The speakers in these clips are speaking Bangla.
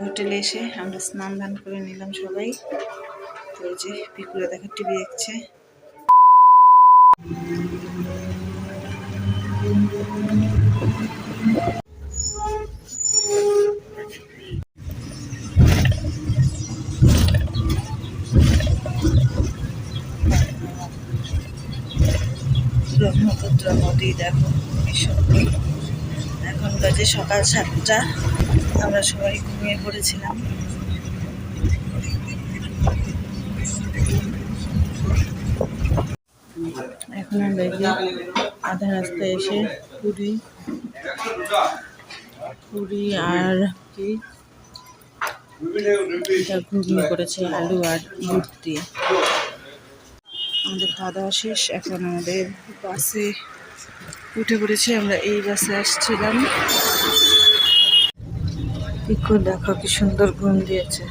হোটেলে এসে আমরা স্নান দান করে নিলাম সবাই। তো যে পিকুরা দেখা টিভি দেখছে। ব্রহ্মপুত্র নদী দেখো এখন বাজে সকাল সাতটা আমরা সবাই ঘুমিয়ে পড়েছিলাম। এখন আমরা আধা রাস্তায় এসে পুরী, পুরি আর কি? ঘুগনি করেছে আলু আর বুট দিয়ে। আমাদের খাওয়া দাওয়া শেষ, এখন আমাদের বাসে উঠে পড়েছে, আমরা এই বাসে আসছিলাম। পিকু দেখো কি সুন্দর ঘুম দিয়েছে।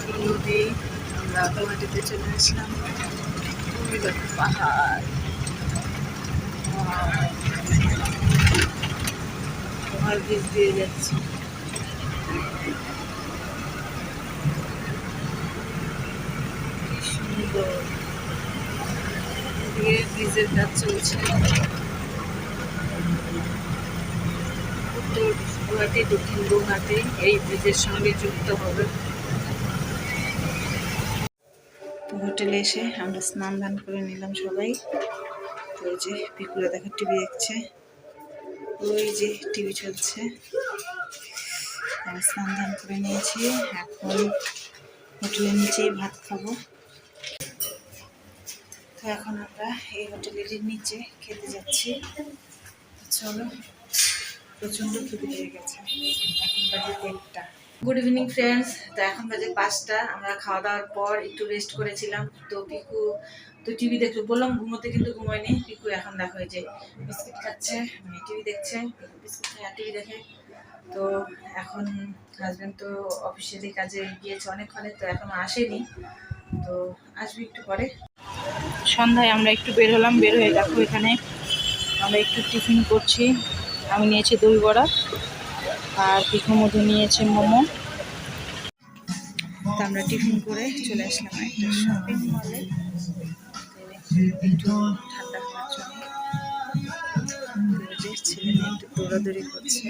চলে পাহাড় পাহাড় দিয়ে যাচ্ছে এদিকে ব্রিজের কাজ চলছে। উত্তর গুয়াহাটি, দক্ষিণ গুয়াহাটি, এই ব্রিজের সঙ্গে যুক্ত হবে। হোটেলে এসে আমরা স্নান দান করে নিলাম সবাই। তো ওই যে পিকুরা দেখা টিভি দেখছে। ওই যে টিভি চলছে। স্নান দান করে নিয়েছি। এখন হোটেলের নিচেই ভাত খাব। তো এখন আমরা এই হোটেলের নিচে খেতে যাচ্ছি। চলো, প্রচণ্ড খিদে পেয়ে গেছে। এখন বাজে দেড়টা। গুড ইভিনিং ফ্রেন্ডস তো এখন বাজে পাঁচটা। আমরা খাওয়া দাওয়ার পর একটু রেস্ট করেছিলাম। তো পিকু, তো টিভি দেখল বললাম ঘুমোতে কিন্তু ঘুমোয়নি। পিকু এখন দেখো যে বিস্কিট খাচ্ছে মানে টিভি দেখছে বিস্কিট খায় টিভি দেখে। তো এখন হাজব্যান্ড তো অফিসেরই কাজে গিয়েছে অনেকক্ষণে, তো এখনও আসেনি। তো আসবে একটু পরে। সন্ধ্যায় আমরা একটু বের হলাম, বের হয়ে দেখো এখানে আমরা একটু টিফিন করছি। আমি নিয়েছি দই বড়া আর পিঠু মধু নিয়েছে মোমো। তো আমরা টিফিন করে চলে আসলাম একটা শপিং মলে একটু ঠান্ডা খাওয়ার জন্য। ছেলে একটু দৌড়াদৌড়ি করছে।